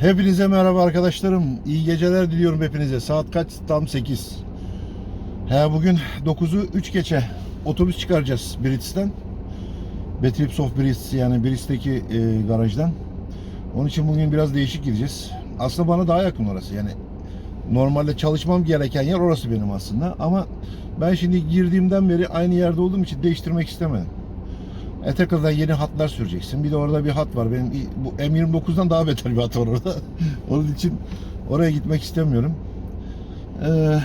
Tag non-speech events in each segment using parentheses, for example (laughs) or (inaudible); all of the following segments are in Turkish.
Hepinize merhaba arkadaşlarım. İyi geceler diliyorum hepinize. Saat kaç? Tam 8. He bugün 9'u 3 geçe otobüs çıkaracağız Brits'ten. Betrips of Brits yani Brits'teki e, garajdan. Onun için bugün biraz değişik gideceğiz. Aslında bana daha yakın orası. Yani normalde çalışmam gereken yer orası benim aslında. Ama ben şimdi girdiğimden beri aynı yerde olduğum için değiştirmek istemedim. Tekrardan yeni hatlar süreceksin. Bir de orada bir hat var. Benim bu M29'dan daha beter bir hat var orada. (laughs) Onun için oraya gitmek istemiyorum. Ee,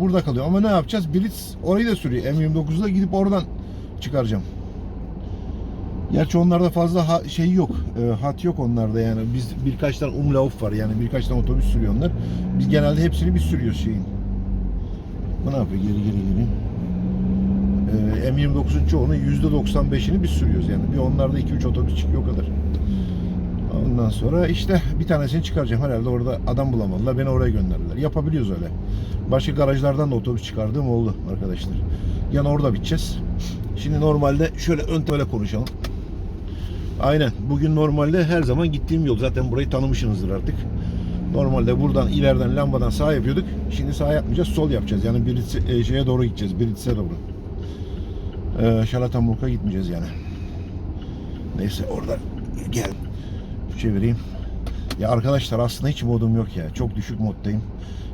burada kalıyor. Ama ne yapacağız? Blitz orayı da sürüyor. M29'da gidip oradan çıkaracağım. Gerçi onlarda fazla ha- şey yok. e, hat yok onlarda yani. Biz birkaç tane umlauf var. Yani birkaç tane otobüs sürüyor onlar. Biz genelde hepsini biz sürüyoruz şeyin. Bu ne yapıyor? Geri geri geri. Ee, M29'un çoğunun %95'ini biz sürüyoruz yani. Bir onlarda 2-3 otobüs çıkıyor o kadar. Ondan sonra işte bir tanesini çıkaracağım herhalde orada adam bulamadılar. Beni oraya gönderdiler. Yapabiliyoruz öyle. Başka garajlardan da otobüs çıkardığım oldu arkadaşlar. Yani orada biteceğiz. Şimdi normalde şöyle ön böyle konuşalım. Aynen. Bugün normalde her zaman gittiğim yol. Zaten burayı tanımışsınızdır artık. Normalde buradan ileriden lambadan sağ yapıyorduk. Şimdi sağ yapmayacağız. Sol yapacağız. Yani bir şeye doğru gideceğiz. Biritis'e doğru. Ee, Şalatamburg'a gitmeyeceğiz yani. Neyse orada gel. Çevireyim. Ya arkadaşlar aslında hiç modum yok ya. Çok düşük moddayım.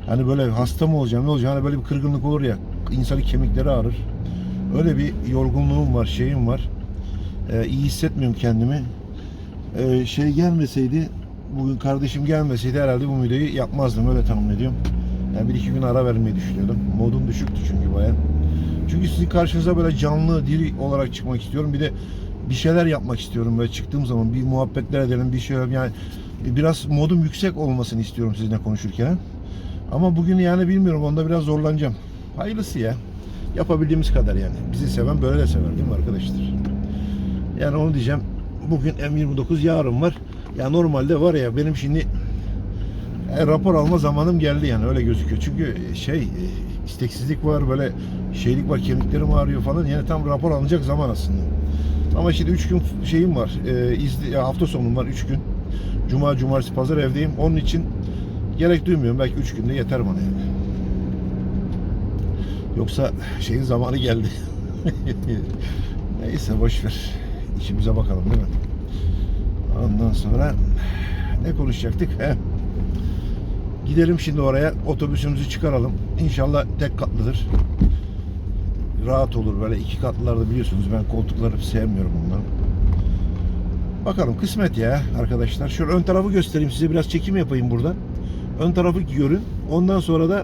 Hani böyle hasta mı olacağım ne olacağım hani böyle bir kırgınlık olur ya. insanın kemikleri ağrır. Öyle bir yorgunluğum var şeyim var. Ee, iyi hissetmiyorum kendimi. Ee, şey gelmeseydi bugün kardeşim gelmeseydi herhalde bu videoyu yapmazdım öyle tahmin ediyorum. Yani bir iki gün ara vermeyi düşünüyordum. Modum düşüktü çünkü bayağı. Çünkü sizin karşınıza böyle canlı, diri olarak çıkmak istiyorum. Bir de bir şeyler yapmak istiyorum böyle çıktığım zaman bir muhabbetler edelim, bir şeyler yani biraz modum yüksek olmasını istiyorum sizinle konuşurken. Ama bugün yani bilmiyorum onda biraz zorlanacağım. Hayırlısı ya. Yapabildiğimiz kadar yani. Bizi seven böyle de sever değil mi arkadaşlar? Yani onu diyeceğim. Bugün M29 yarın var. Ya normalde var ya benim şimdi e, rapor alma zamanım geldi yani öyle gözüküyor. Çünkü şey e, isteksizlik var böyle şeylik var kemiklerim ağrıyor falan yani tam rapor alınacak zaman aslında. Ama şimdi 3 gün şeyim var. E, izli, hafta sonum var 3 gün. Cuma, cumartesi, pazar evdeyim. Onun için gerek duymuyorum. Belki 3 günde yeter bana yani. Yoksa şeyin zamanı geldi. (laughs) Neyse boş ver. İşimize bakalım değil mi? Ondan sonra ne konuşacaktık? He. Gidelim şimdi oraya otobüsümüzü çıkaralım. İnşallah tek katlıdır. Rahat olur böyle iki katlılarda biliyorsunuz ben koltukları sevmiyorum bunları. Bakalım kısmet ya arkadaşlar. Şöyle ön tarafı göstereyim size biraz çekim yapayım buradan. Ön tarafı görün. Ondan sonra da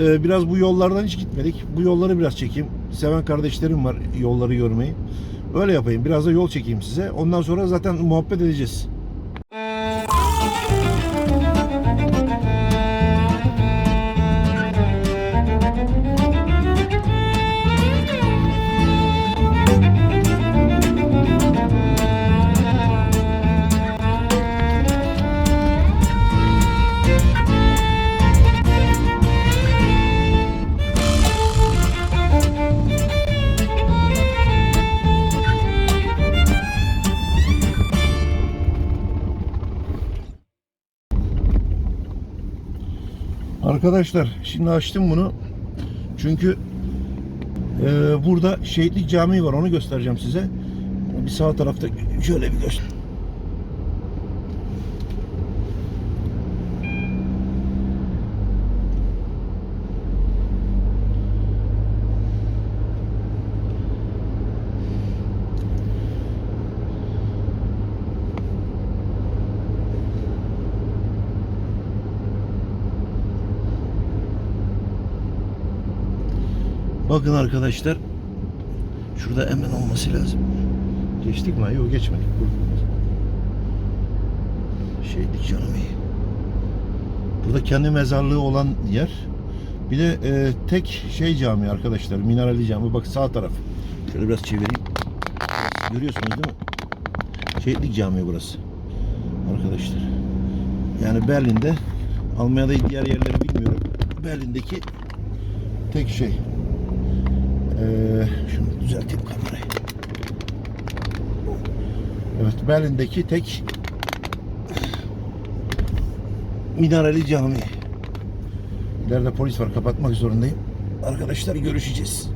e, biraz bu yollardan hiç gitmedik. Bu yolları biraz çekeyim. Seven kardeşlerim var yolları görmeyi. Öyle yapayım. Biraz da yol çekeyim size. Ondan sonra zaten muhabbet edeceğiz. Arkadaşlar şimdi açtım bunu. Çünkü e, burada Şehitlik Camii var. Onu göstereceğim size. Bir sağ tarafta şöyle bir göster. Bakın arkadaşlar. Şurada hemen olması lazım. Geçtik mi? Yok geçmedik. Şehitlik Camii. Burada kendi mezarlığı olan yer. Bir de e, tek şey cami arkadaşlar. Minareli cami. Bak sağ taraf. Şöyle biraz çevireyim. Görüyorsunuz değil mi? Şehitlik Camii burası. Arkadaşlar. Yani Berlin'de Almanya'da diğer yerleri bilmiyorum. Berlin'deki tek şey. Ee, şunu düzelteyim kamerayı. Evet, Berlin'deki tek Minareli Cami. İleride polis var. Kapatmak zorundayım. Arkadaşlar görüşeceğiz.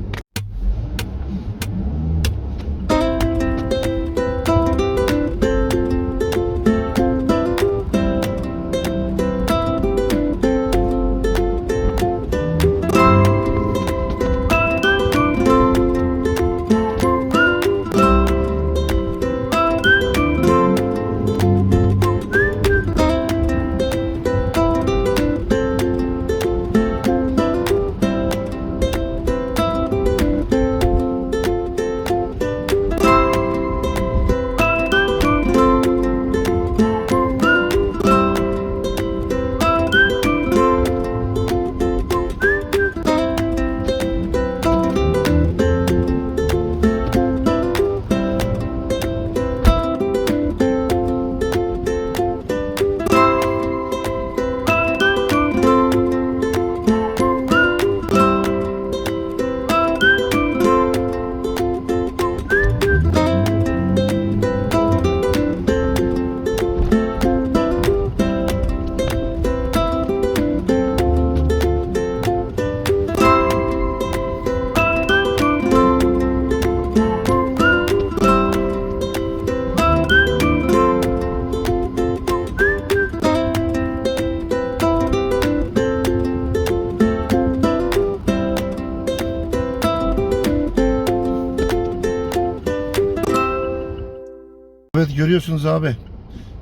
Görüyorsunuz abi.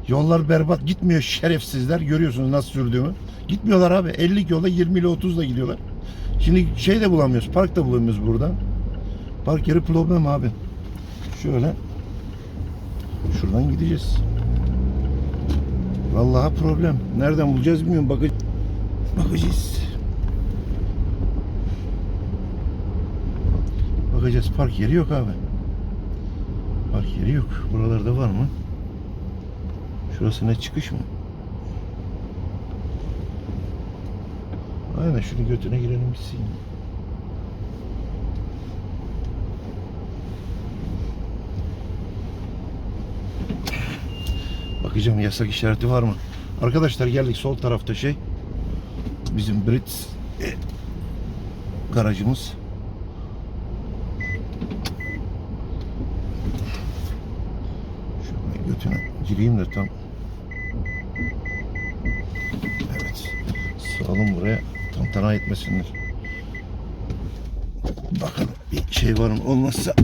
Yollar berbat gitmiyor şerefsizler. Görüyorsunuz nasıl sürdüğümü. Gitmiyorlar abi. 50 yolda 20 ile 30 ile gidiyorlar. Şimdi şey de bulamıyoruz. Park da bulamıyoruz burada. Park yeri problem abi. Şöyle. Şuradan gideceğiz. Vallahi problem. Nereden bulacağız bilmiyorum. Bakı bakacağız. Bakacağız. Park yeri yok abi. Park yeri yok. Buralarda var mı? Şurası ne çıkış mı? Aynen şunu götüne girelim bitsin. Bakacağım yasak işareti var mı? Arkadaşlar geldik sol tarafta şey. Bizim Brits e, garajımız. Şöyle götüne gireyim de tam. Evet. Sağalım buraya. Tantana etmesinler. Bakalım bir şey var mı? Olmazsa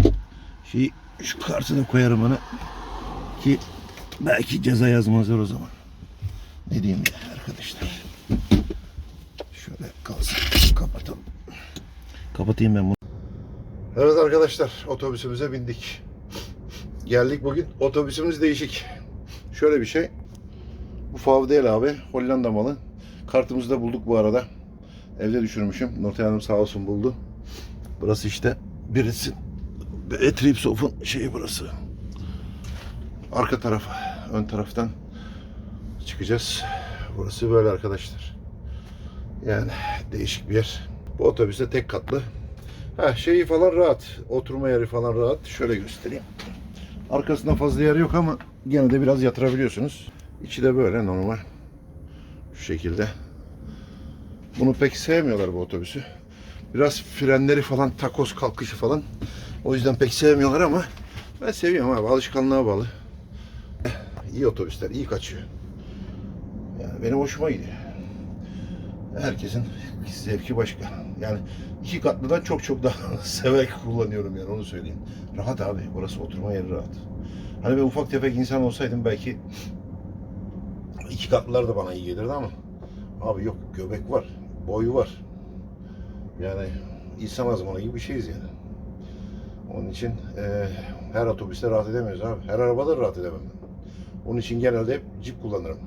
şeyi şu kartını koyarım ona ki belki ceza yazmazlar o zaman. Ne diyeyim ya arkadaşlar. Şöyle kalsın. Kapatalım. Kapatayım ben bunu. Evet arkadaşlar otobüsümüze bindik. Geldik bugün. Otobüsümüz değişik. Şöyle bir şey. Bu fav değil abi. Hollanda malı. Kartımızı da bulduk bu arada. Evde düşürmüşüm. Nurten Hanım sağ olsun buldu. Burası işte birisi Etripsof'un şeyi burası. Arka taraf, ön taraftan çıkacağız. Burası böyle arkadaşlar. Yani değişik bir yer. Bu otobüste tek katlı. Ha şeyi falan rahat. Oturma yeri falan rahat. Şöyle göstereyim. Arkasında fazla yer yok ama gene de biraz yatırabiliyorsunuz. İçi de böyle normal. Şu şekilde. Bunu pek sevmiyorlar bu otobüsü. Biraz frenleri falan takoz kalkışı falan. O yüzden pek sevmiyorlar ama ben seviyorum abi. Alışkanlığa bağlı. İyi otobüsler, iyi kaçıyor. Yani benim hoşuma gidiyor. Herkesin zevki başka. Yani iki katlıdan çok çok daha (laughs) severek kullanıyorum yani onu söyleyeyim. Rahat abi. Burası oturma yeri rahat. Hani ben ufak tefek insan olsaydım belki iki katlılar da bana iyi gelirdi ama abi yok göbek var, boyu var. Yani insan azmanı gibi bir şeyiz yani. Onun için e, her otobüste rahat edemiyoruz abi. Her arabada rahat edemem. Onun için genelde hep cip kullanırım.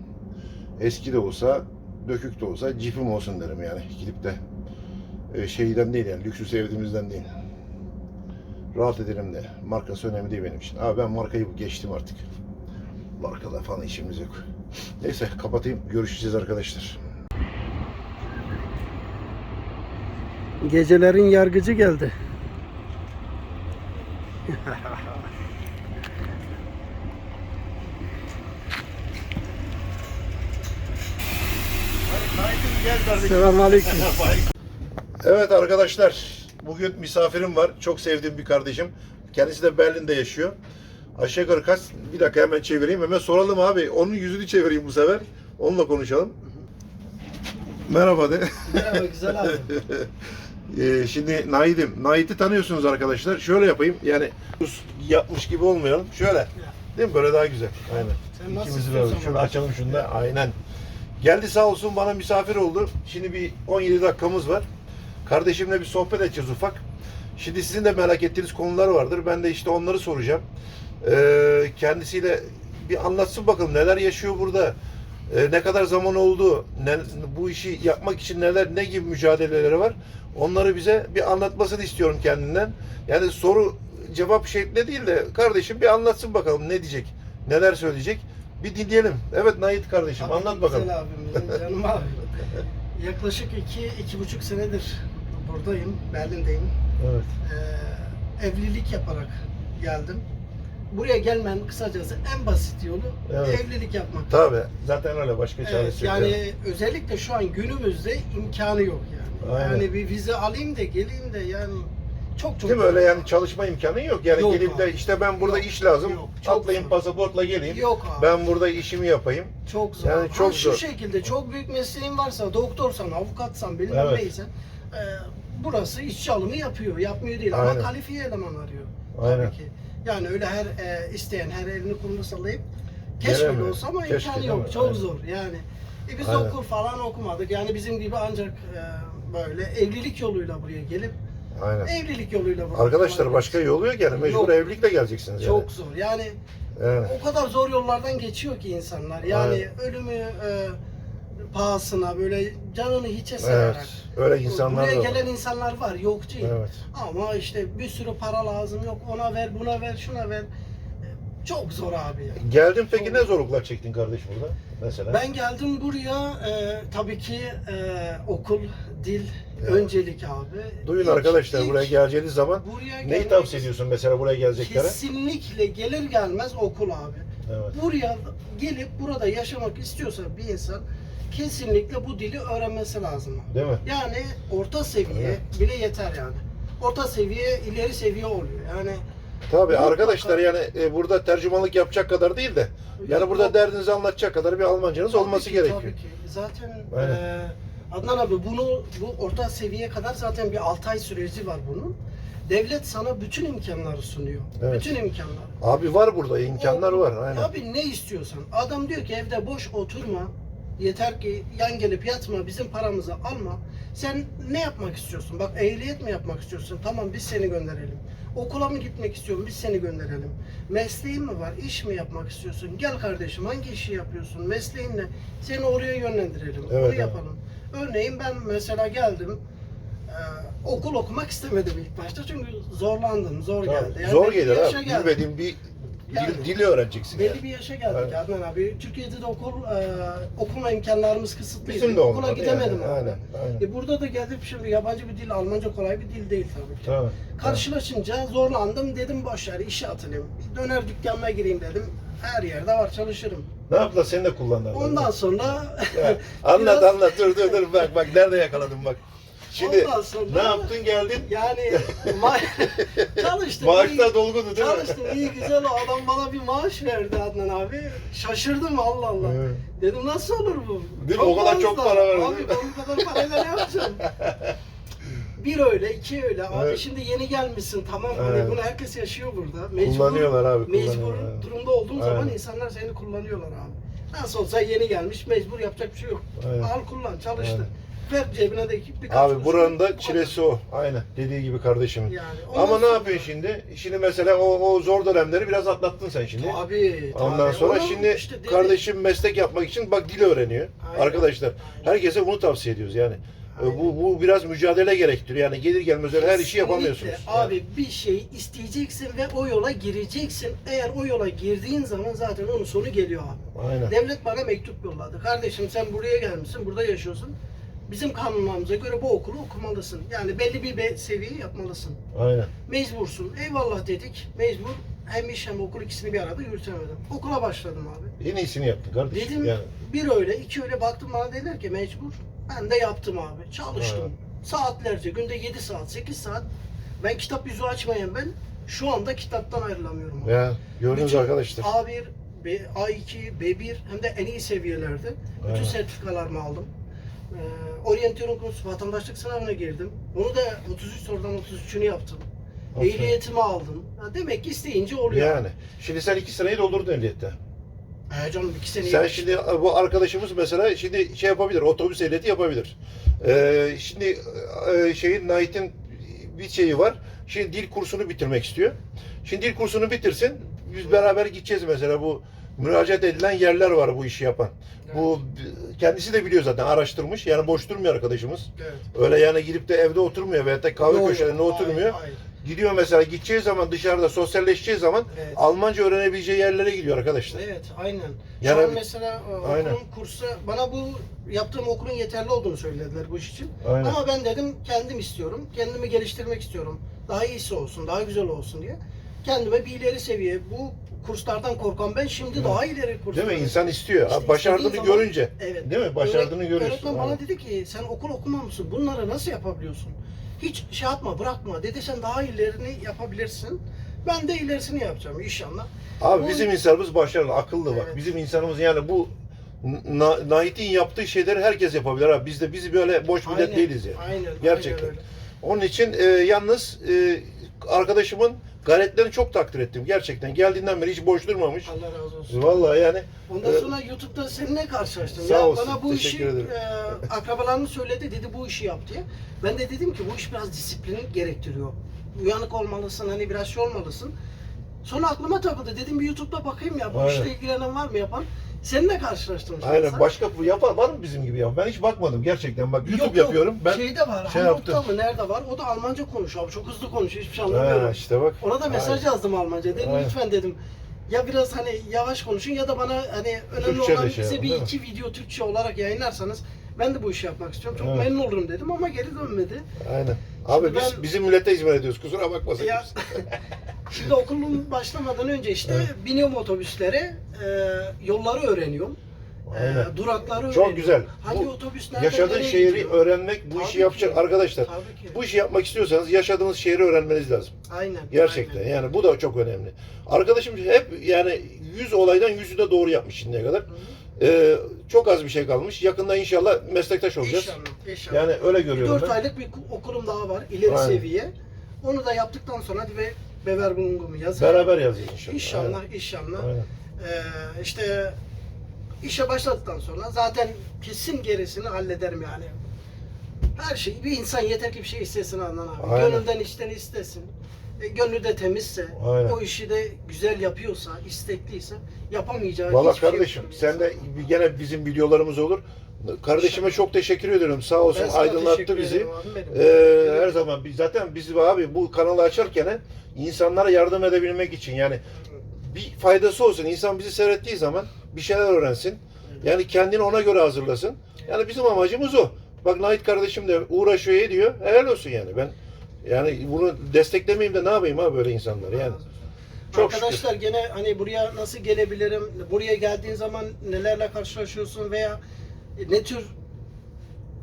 Eski de olsa, dökük de olsa cipim olsun derim yani. Gidip de e, şeyden değil yani lüksü sevdiğimizden değil. Rahat edelim de. Markası önemli değil benim için. Abi ben markayı geçtim artık. Markada falan işimiz yok. Neyse kapatayım. Görüşeceğiz arkadaşlar. Gecelerin yargıcı geldi. Gel kardeşim. Selamünaleyküm. Evet arkadaşlar, bugün misafirim var. Çok sevdiğim bir kardeşim. Kendisi de Berlin'de yaşıyor. Aşağı yukarı kaç? Bir dakika hemen çevireyim. Hemen soralım abi. Onun yüzünü çevireyim bu sefer. Onunla konuşalım. Merhaba de. Merhaba güzel abi. (laughs) Ee, şimdi Naid'im. Naid'i tanıyorsunuz arkadaşlar. Şöyle yapayım. Yani yapmış gibi olmayalım. Şöyle. Değil mi? Böyle daha güzel. Aynen. Sen nasıl İkimizi böyle. Şöyle açalım şunu da. Aynen. Geldi sağ olsun bana misafir oldu. Şimdi bir 17 dakikamız var. Kardeşimle bir sohbet edeceğiz ufak. Şimdi sizin de merak ettiğiniz konular vardır. Ben de işte onları soracağım. Ee, kendisiyle bir anlatsın bakalım neler yaşıyor burada. Ee, ne kadar zaman oldu? Ne, bu işi yapmak için neler ne gibi mücadeleleri var? Onları bize bir anlatmasını istiyorum kendinden. Yani soru cevap şeklinde değil de kardeşim bir anlatsın bakalım ne diyecek? Neler söyleyecek? Bir dinleyelim. Evet Nait kardeşim ki anlat bakalım. Güzel abim (laughs) canım abi. Yaklaşık iki, iki buçuk senedir buradayım, Berlin'deyim. Evet. Ee, evlilik yaparak geldim. Buraya gelmenin kısacası en basit yolu Evet. evlilik yapmak. Tabi zaten öyle başka Evet, çaresi yok. yani özellikle şu an günümüzde imkanı yok yani. Aynen. Yani bir vize alayım da geleyim de yani çok çok Değil mi öyle yani çalışma imkanı yok. Yani Yok gelip de abi. işte ben burada Yok, iş lazım. yok. Çok Atlayayım zor. pasaportla geleyim. Yok abi. Ben burada işimi yapayım. Çok zor. Yani Ha, çok şu zor. şekilde çok büyük mesleğin varsa, doktorsan, avukatsan, bilmem Evet. neysen e, burası işçi alımı yapıyor. Yapmıyor değil Aynen. ama kalifiye eleman arıyor. Aynen. Tabii ki. Yani öyle her e, isteyen her elini kolunu sallayıp keşke Gelemiyor. olsa ama Keşke, imkanı değil yok. mi? Çok Aynen. zor yani. E, biz Aynen. okul falan okumadık. Yani bizim gibi ancak e, böyle evlilik yoluyla buraya gelip Aynen. evlilik yoluyla buraya Arkadaşlar gelip- başka yolu yok yani. Mecbur Yok. evlilikle geleceksiniz yani. çok zor. Yani Evet. o kadar zor yollardan geçiyor ki insanlar. Yani ölümü e, pahasına böyle canını hiçe Evet. severek. Öyle insanlar Buraya da var. gelen insanlar var, yok değil. Evet. Ama işte bir sürü para lazım, yok ona ver, buna ver, şuna ver. Çok zor abi ya. Geldin peki ne zorluklar çektin kardeş burada? Mesela. Ben geldim buraya, e, tabii ki e, okul, dil, Evet. öncelik abi. Duyun İlk- arkadaşlar ilk buraya geleceğiniz zaman buraya neyi gelmek- tavsiye ediyorsun mesela buraya geleceklere? Kesinlikle gelir gelmez okul abi. Evet. Buraya gelip burada yaşamak istiyorsa bir insan kesinlikle bu dili öğrenmesi lazım. Değil mi? Yani orta seviye Evet. bile yeter yani. Orta seviye ileri seviye oluyor. Yani Tabii arkadaşlar yani e, burada tercümanlık yapacak kadar değil de yani burada derdinizi anlatacak kadar bir Almancanız tabii olması ki, gerekiyor. Tabii ki. Zaten Aynen. eee, Adnan abi bunu bu orta seviyeye kadar zaten bir 6 ay süreci var bunun. Devlet sana bütün imkanları sunuyor. Evet. Bütün imkanları. Abi var burada imkanlar O- var aynen. Abi ne istiyorsan. Adam diyor ki evde boş oturma. Yeter ki yan gelip yatma, bizim paramızı alma. Sen ne yapmak istiyorsun? Bak ehliyet mi yapmak istiyorsun? Tamam biz seni gönderelim. Okula mı gitmek istiyorsun? Biz seni gönderelim. Mesleğin mi var? İş mi yapmak istiyorsun? Gel kardeşim hangi işi yapıyorsun? Mesleğin ne? Seni oraya yönlendirelim. Evet, Onu evet. yapalım. Örneğin ben mesela geldim. e, okul okumak istemedim ilk başta çünkü zorlandım, zor geldi. Yani Zor gelir abi. geldim. Bilmediğin bir dil, dili öğreneceksin Belli yani. bir yaşa geldik Evet. Adnan abi. Türkiye'de de okul e, okuma imkanlarımız kısıtlıydı. Bizim de Okula gidemedim yani. abi. Aynen, aynen. E burada da geldim şimdi yabancı bir dil, Almanca kolay bir dil değil tabii ki. Tamam. Karşılaşınca zorlandım dedim boş ver işe atılayım. Bir döner dükkanına gireyim dedim. Her yerde var çalışırım. Ne yaptılar seni de kullandılar. Ondan sonra Ya, (laughs) anlat biraz- anlat dur dur dur bak bak nerede yakaladım bak. Şimdi Ondan sonra- ne yaptın geldin? yani (laughs) ma çalıştım. iyi- Maaşlar dolgudu değil mi? Çalıştım iyi güzel o adam bana bir maaş verdi Adnan abi. Şaşırdım Allah Allah. Evet. Dedim nasıl olur bu? Değil mi? O kadar çok para verdi, Abi bu kadar parayla ne yapacağım? Bir öyle, iki öyle. Abi Evet. şimdi yeni gelmişsin tamam hani Evet. bunu herkes yaşıyor burada. Mecbur, Kullanıyorlar abi, Mecbur evet. durumda olduğun zaman Aynen. insanlar seni kullanıyorlar abi. Nasıl olsa yeni gelmiş mecbur yapacak bir şey yok. Aynen. Al kullan çalıştır. Aynen. Ver cebine de birkaç Abi kuruş buranın da çilesi o. Aynen dediği gibi kardeşim. Yani Ama ondan ne sonra- yapıyorsun şimdi? Şimdi mesela o, o zor dönemleri biraz atlattın sen şimdi. Tabii. Ondan tabii. sonra Onu şimdi işte dedi- kardeşim meslek yapmak için bak dil öğreniyor. Aynen. Arkadaşlar Aynen. herkese bunu tavsiye ediyoruz yani. E, Aynen. Bu, bu biraz mücadele gerektiriyor. Yani gelir gelmez öyle her işi yapamıyorsunuz. Kesinlikle. Abi bir şey isteyeceksin ve o yola gireceksin. Eğer o yola girdiğin zaman zaten onun sonu geliyor abi. Aynen. Devlet bana mektup yolladı. Kardeşim sen buraya gelmişsin, burada yaşıyorsun. Bizim kanunlarımıza göre bu okulu okumalısın. Yani belli bir be- seviye yapmalısın. Aynen. Mecbursun. Eyvallah dedik. Mecbur. Hem iş hem okul ikisini bir arada yürütemedim. Okula başladım abi. En iyisini yaptın kardeşim. Dedim Yani. bir öyle, iki öyle baktım bana dediler ki mecbur. Ben de yaptım abi. Çalıştım. Saatlerce, günde 7 saat, 8 saat. Ben kitap yüzü açmayan ben şu anda kitaptan ayrılamıyorum. abi. Ya gördünüz Bütün arkadaşlar. A1, B, A2, B1 hem de en iyi seviyelerde. Bütün Aynen. sertifikalarımı aldım. Ee, Orienteering konusu vatandaşlık sınavına girdim. Onu da 33 sorudan 33'ünü yaptım. Aferin. Ehliyetimi aldım. Ya demek ki isteyince oluyor. Yani. Şimdi sen iki seneyi doldurdun ehliyette. He canım iki sene Sen şimdi bu arkadaşımız mesela şimdi şey yapabilir, otobüs ehliyeti yapabilir. Ee, şimdi e, şeyin Nahit'in bir şeyi var. Şimdi dil kursunu bitirmek istiyor. Şimdi dil kursunu bitirsin. Biz beraber gideceğiz mesela bu müracaat edilen yerler var bu işi yapan. Bu kendisi de biliyor zaten araştırmış. Yani boş durmuyor arkadaşımız. Evet. Öyle yani gidip de evde oturmuyor veyahut da kahve köşelerinde hayır, oturmuyor. hayır. Gidiyor mesela gideceği zaman dışarıda sosyalleşeceği zaman Evet. Almanca öğrenebileceği yerlere gidiyor arkadaşlar. Evet, aynen. Yani- Şu an mesela e, Aynen. okulun kursa bana bu yaptığım okulun yeterli olduğunu söylediler bu iş için. Aynen. Ama ben dedim kendim istiyorum. Kendimi geliştirmek istiyorum. Daha iyisi olsun, daha güzel olsun diye. Kendime bir ileri seviye bu kurslardan korkan ben şimdi daha ileri kurslar. Değil mi? İnsan istiyor. İşte Başardığını zaman- görünce. Evet. Değil mi? Başardığını Öğret- görüyorsun. Öğretmen bana dedi ki sen okul okumamışsın. Bunları nasıl yapabiliyorsun? Hiç şey yapma, bırakma. Dedi sen daha ilerini yapabilirsin. Ben de ilerisini yapacağım inşallah. Abi Bu- bizim insanımız başarılı, akıllı bak. Evet. Bizim insanımız yani bu Na- Nahit'in yaptığı şeyleri herkes yapabilir abi. Biz de biz böyle boş millet Aynen, değiliz yani. Aynen. Gerçekten. aynen öyle. Onun için e, yalnız e, arkadaşımın gayretlerini çok takdir ettim. Gerçekten geldiğinden beri hiç boş durmamış. Allah razı olsun. Vallahi yani Ondan e, sonra YouTube'da seninle karşılaştım. Sağ ya olsun, bana bu işi ederim. e, akrabalarını söyledi dedi bu işi yap diye. Ben de dedim ki bu iş biraz disiplin gerektiriyor. Uyanık olmalısın hani biraz şey olmalısın. Sonra aklıma takıldı dedim bir YouTube'da bakayım ya bu Aynen. işle ilgilenen var mı yapan. Seninle karşılaştım. aynen şahsen. başka bu yapar var mı bizim gibi ya? Ben hiç bakmadım gerçekten. Bak YouTube Yok, yok. yapıyorum. Ben Şeyde var. şey Hamburg'da mı nerede var? O da Almanca konuşuyor abi. Çok hızlı konuşuyor. Hiçbir şey ha, anlamıyorum. işte bak. Ona da mesaj Aynen. yazdım Almanca. Dedim Aynen. lütfen dedim. Ya biraz hani yavaş konuşun ya da bana hani önemli Türkçe olan şey bize bir değil mi? iki video Türkçe olarak yayınlarsanız ben de bu işi yapmak istiyorum. Çok Evet. memnun olurum dedim ama geri dönmedi. Aynen. Abi Şimdi biz ben- bizim millete hizmet ediyoruz. Kusura bakmasın. Ya kimse. şimdi okulun başlamadan önce işte Evet. biniyorum otobüslere, e, yolları öğreniyorum. E, Aynen. durakları Çok öğreniyorum. güzel. Hangi Bu otobüs nerede Yaşadığın şehri gidiyor? öğrenmek, bu Tabii işi ki. yapacak arkadaşlar. Ki. Bu işi yapmak istiyorsanız yaşadığınız şehri öğrenmeniz lazım. Aynen. Gerçekten aynen. yani bu da çok önemli. Arkadaşım hep yani 100 olaydan 100'ü de doğru yapmış şimdiye kadar. Hı. Ee, çok az bir şey kalmış. Yakında inşallah meslektaş olacağız. İnşallah, inşallah. Yani öyle görüyorum 4 ben. aylık bir okulum daha var, ileri Aynen. seviye. Onu da yaptıktan sonra ve Beverbungumu yazarım. Beraber yazacağız inşallah. İnşallah, inşallah. Aynen. Ee, işte işe başladıktan sonra zaten kesin gerisini hallederim yani. Her şey, bir insan yeter ki bir şey istesin Adnan abi. Aynen. Gönülden içten istesin. E, gönlü de temizse, Aynen. o işi de güzel yapıyorsa, istekliyse yapamayacağı Valla hiçbir şey kardeşim bir sen de gene bizim videolarımız olur. Kardeşime çok teşekkür ediyorum. Sağ olsun Ben sana aydınlattı teşekkür bizi. ederim abim benim. Ee, her zaman biz zaten biz abi bu kanalı açarken insanlara yardım edebilmek için yani bir faydası olsun. İnsan bizi seyrettiği zaman bir şeyler öğrensin. Yani kendini ona göre hazırlasın. Yani bizim amacımız o. Bak Nait kardeşim de uğraşıyor ediyor. Helal olsun yani. Ben yani bunu desteklemeyeyim de ne yapayım ha böyle insanları yani. Çok Arkadaşlar gene hani buraya nasıl gelebilirim? Buraya geldiğin zaman nelerle karşılaşıyorsun veya ne tür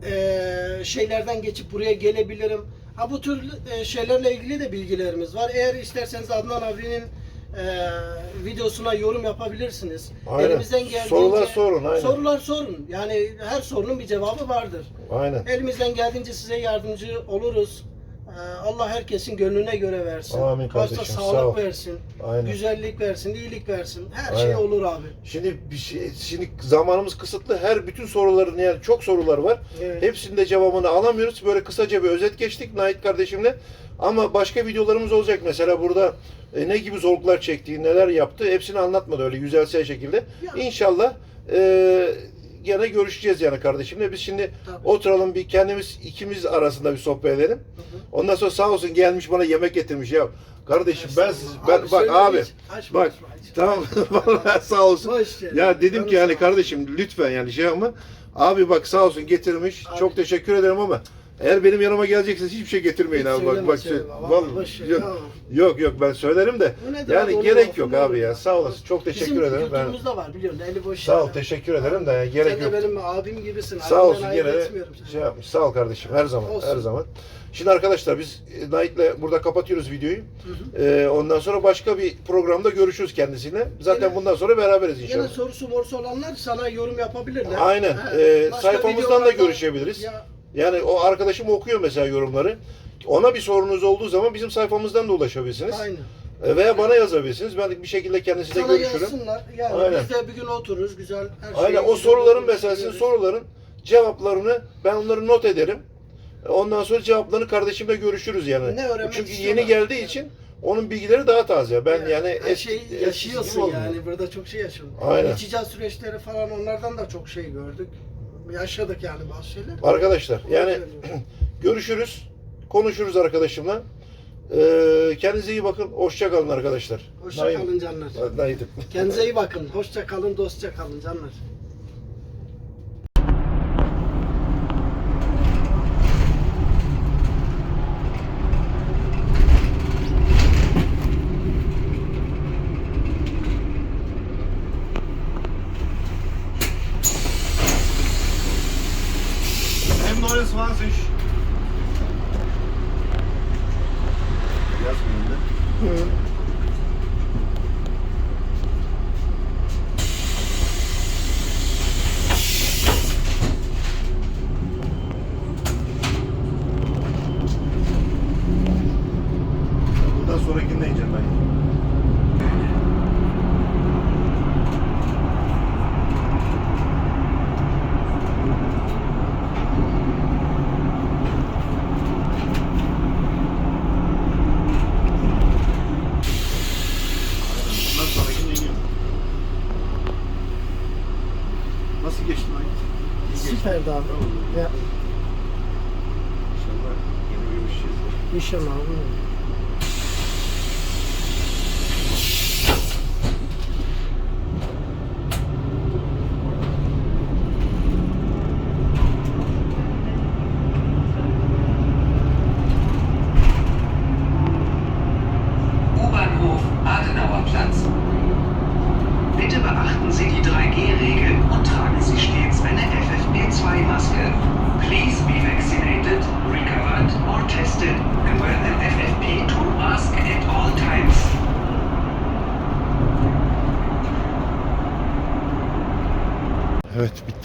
eee, şeylerden geçip buraya gelebilirim? Ha bu tür eee, şeylerle ilgili de bilgilerimiz var. Eğer isterseniz Adnan abinin eee, videosuna yorum yapabilirsiniz. Aynen. Elimizden geldiğince Sorular sorun, aynen. Sorular sorun. Yani her sorunun bir cevabı vardır. Aynen. Elimizden geldiğince size yardımcı oluruz. Ee, Allah herkesin gönlüne göre versin. Amin Başta kardeşim, sağ ol. sağlık versin, Aynen. güzellik versin, iyilik versin. Her Aynen. şey olur abi. Şimdi bir şey, şimdi zamanımız kısıtlı. Her bütün soruların yani çok sorular var. Evet. Hepsinin de cevabını alamıyoruz. Böyle kısaca bir özet geçtik Nait kardeşimle. Ama başka videolarımız olacak. Mesela burada e, ne gibi zorluklar çektiği, neler yaptı hepsini anlatmadı öyle yüzelsel şekilde. Ya. İnşallah e, gene görüşeceğiz yani kardeşimle. Biz şimdi Tabii. oturalım bir kendimiz ikimiz arasında bir sohbet edelim. Hı hı. Ondan sonra sağ olsun gelmiş bana yemek getirmiş ya. Kardeşim ben siz ben Abi bak söyle abi hiç. Açma, bak açma, açma. tamam (laughs) vallahi sağ olsun. Boş ver. Ya dedim ki yani sağ ol. kardeşim lütfen yani şey ama abi bak sağ olsun getirmiş. Abi. Çok teşekkür ederim ama Eğer benim yanıma gelecekseniz hiçbir şey getirmeyin Hiç abi. Bak bak şey- Vallahi ver yok, ya. yok yok ben söylerim de. Abi? Yani gerek yok abi ya. Sağ olasın. Çok teşekkür Bizim ederim. Ben kültürümüzde var biliyorsun eli boş sağ ol yani. teşekkür ederim de yani Sen gerek de yok. benim abim gibisin. Sağ olsun gene de şey yapmış. Sağ ol kardeşim her zaman Olsun. her zaman. Şimdi arkadaşlar biz e, Nait'le burada kapatıyoruz videoyu. Hı hı. Ee, ondan sonra başka bir programda görüşürüz kendisiyle. Zaten Yine- bundan sonra beraberiz Yine inşallah. sorusu morsu olanlar sana yorum yapabilirler. Aynen. He, Ee, sayfamızdan da görüşebiliriz. Ya, Yani o arkadaşım okuyor mesela yorumları. Ona bir sorunuz olduğu zaman bizim sayfamızdan da ulaşabilirsiniz. aynen. E, Veya bana yazabilirsiniz. Ben bir şekilde kendisiyle Sana görüşürüm. yazsınlar. Yani Aynen. biz de bir gün otururuz güzel her şeyi. Aynen o güzel soruların otururuz, mesela sizin görürüz. soruların cevaplarını ben onları not ederim. Ondan sonra cevaplarını kardeşimle görüşürüz yani. Ne öğrenmek Çünkü istiyorlar? yeni geldiği için onun bilgileri daha taze. Ben yani, her eski- şeyi eskisi yaşıyorsun olmuyor. yani burada çok şey yaşıyorsun. Aynen. Geçeceğiz süreçleri falan onlardan da çok şey gördük. Yaşadık yani bazı şeyler. Arkadaşlar yani (clears throat) görüşürüz. Konuşuruz arkadaşımla. Ee, kendinize iyi bakın. Hoşça kalın arkadaşlar. Hoşça Naim- kalın canlar. Nait'im. Kendinize iyi bakın. Hoşça kalın, dostça kalın canlar.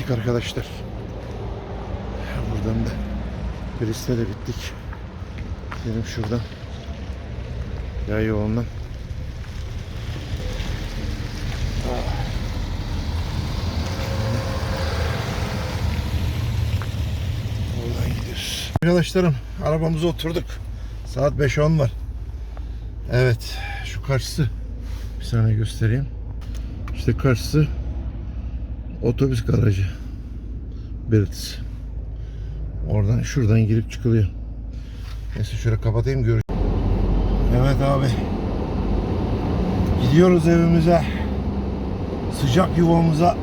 Bittik arkadaşlar. Buradan da Brist'e de bittik. Gidelim şuradan. Yay yolundan. Oradan gidiyoruz. Arkadaşlarım arabamıza oturduk. Saat 5.10 var. Evet şu karşısı bir saniye göstereyim. İşte karşısı otobüs garajı. Brits. Oradan şuradan girip çıkılıyor. Neyse şöyle kapatayım görüş. Evet abi. Gidiyoruz evimize. Sıcak yuvamıza.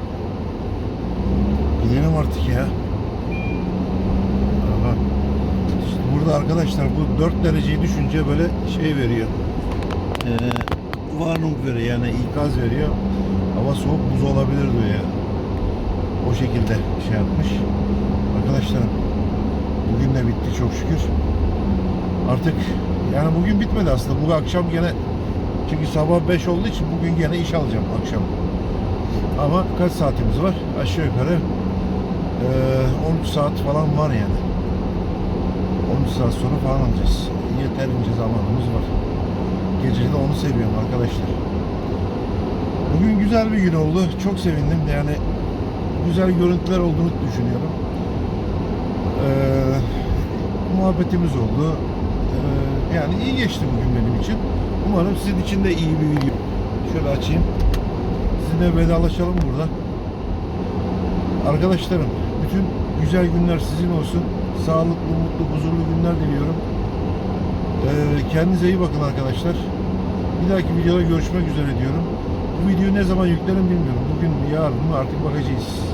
Gidelim artık ya. Aha. İşte burada arkadaşlar bu 4 dereceyi düşünce böyle şey veriyor. Ee, warning veriyor yani ikaz veriyor. Hava soğuk buz olabilir diyor ya. O şekilde şey yapmış. Arkadaşlarım bugün de bitti çok şükür. Artık yani bugün bitmedi aslında. Bu akşam gene çünkü sabah 5 olduğu için bugün gene iş alacağım akşam. Ama kaç saatimiz var? Aşağı yukarı eee 13 saat falan var yani. 13 saat sonra falan alacağız. Yeterince zamanımız var. Geceyi de onu seviyorum arkadaşlar. Bugün güzel bir gün oldu. Çok sevindim. Yani güzel görüntüler olduğunu düşünüyorum. Ee, muhabbetimiz oldu. Ee, yani iyi geçti bugün benim için. Umarım sizin için de iyi bir video. Şöyle açayım. Sizinle vedalaşalım burada. Arkadaşlarım, bütün güzel günler sizin olsun. Sağlıklı, mutlu, huzurlu günler diliyorum. Ee, kendinize iyi bakın arkadaşlar. Bir dahaki videoda görüşmek üzere diyorum. Bu videoyu ne zaman yüklerim bilmiyorum. Bugün mü yarın mı artık bakacağız.